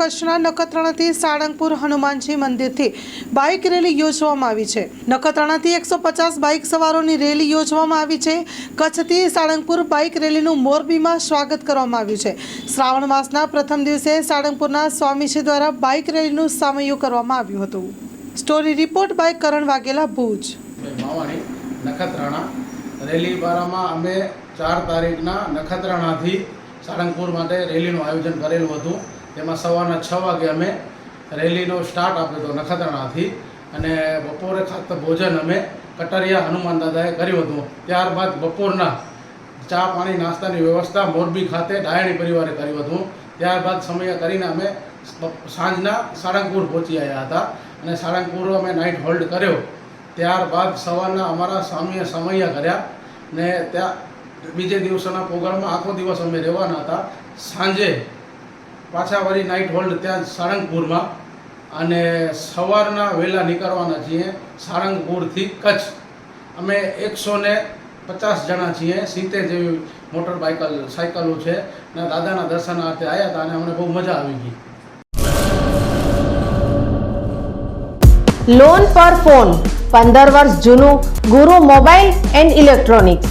કચ્છના નખત્રાણાથી સાળંગપુર હનુમાનજી મંદિરથી bike rally યોજવામાં આવી છે. નખત્રાણાથી એકસો પચાસ બાઇક સવારોની રેલી યોજવામાં આવી છે. કચ્છથી સાળંગપુર બાઇક રેલીનું મોરબીમાં સ્વાગત કરવામાં આવ્યું છે. શ્રાવણ માસના પ્રથમ દિવસે સાળંગપુરના સ્વામીજી દ્વારા બાઇક રેલીનું સામયું કરવામાં આવ્યું હતું. Story report by Karan Vaghela, Bhuj. Nakhatrana. Rally બારામાં અમે ચાર તારીખના નખત્રાણાથી સાળંગપુર માટે રેલીનું આયોજન કરેલું હતું. તેમાં સવારના છ વાગે અમે રેલીનો સ્ટાર્ટ આપ્યો હતો નખત્રાણાથી અને બપોરે ખાતર ભોજન અમે કટરિયા હનુમાન દાદાએ કર્યું હતું. ત્યારબાદ બપોરના ચા પાણી નાસ્તાની વ્યવસ્થા મોરબી ખાતે ડાયણી પરિવારે કર્યું હતું. ત્યારબાદ સમય કરીને અમે સાંજના સાળંગપુર પહોંચી આવ્યા હતા અને સાળંગપુર અમે નાઇટ હોલ્ડ કર્યો. ત્યારબાદ સવારના અમારા સ્વામીએ સમયા કર્યા ને ત્યાં બીજે દિવસોના પ્રોગ્રામમાં આખો દિવસ અમે રહેવાના હતા. સાંજે પાછા વળી નાઇટ હોલ્ડ ત્યાં સાળંગપુરમાં અને સવારના વહેલા નીકળવાના છીએ સાળંગપુરથી કચ્છ. અમે એકસો ને પચાસ જણા છીએ, સિત્તેર જેવી મોટર બાઇકલ સાયકલો છે. ને દાદાના દર્શનાર્થે આવ્યા હતા અને અમને બહુ મજા આવી ગઈ. લોન પર ફોન પંદર વર્ષ જૂનું, ગુરુ મોબાઈલ એન્ડ ઇલેક્ટ્રોનિક્સ.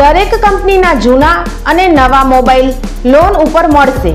દરેક કંપનીના જૂના અને નવા મોબાઈલ લોન ઉપર મળશે.